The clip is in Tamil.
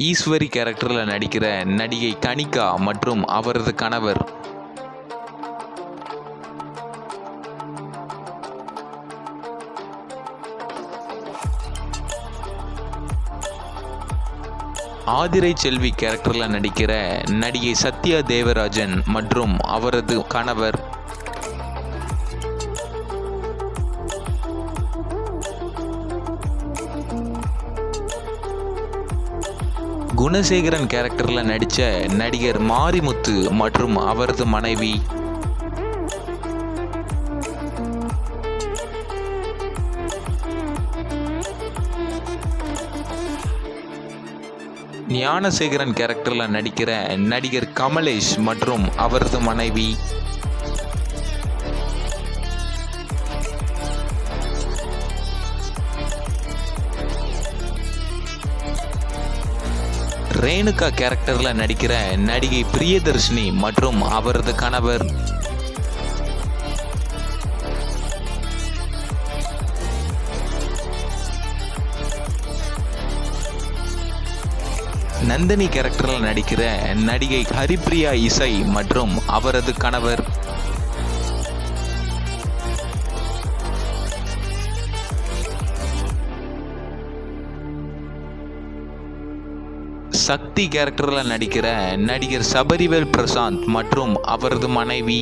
ஈஸ்வரி கேரக்டரில் நடிக்கிற நடிகை கனிகா மற்றும் அவரது கணவர். ஆதிரை செல்வி கேரக்டரில் நடிக்கிற நடிகை சத்யா தேவராஜன் மற்றும் அவரது கணவர். குணசேகரன் கேரக்டரில் நடித்த நடிகர் மாரிமுத்து மற்றும் அவரது மனைவி. ஞானசேகரன் கேரக்டரில் நடிக்கிற நடிகர் கமலேஷ் மற்றும் அவரது மனைவி. ரேணுகா கேரக்டரில் நடிக்கிற நடிகை பிரியதர்ஷினி மற்றும் அவரது கணவர். நந்தினி கேரக்டரில் நடிக்கிற நடிகை ஹரிப்ரியா இசை மற்றும் அவரது கணவர். சக்தி கேரக்டரில் நடிக்கிற நடிகர் சபரிவேல் பிரசாந்த் மற்றும் அவரது மனைவி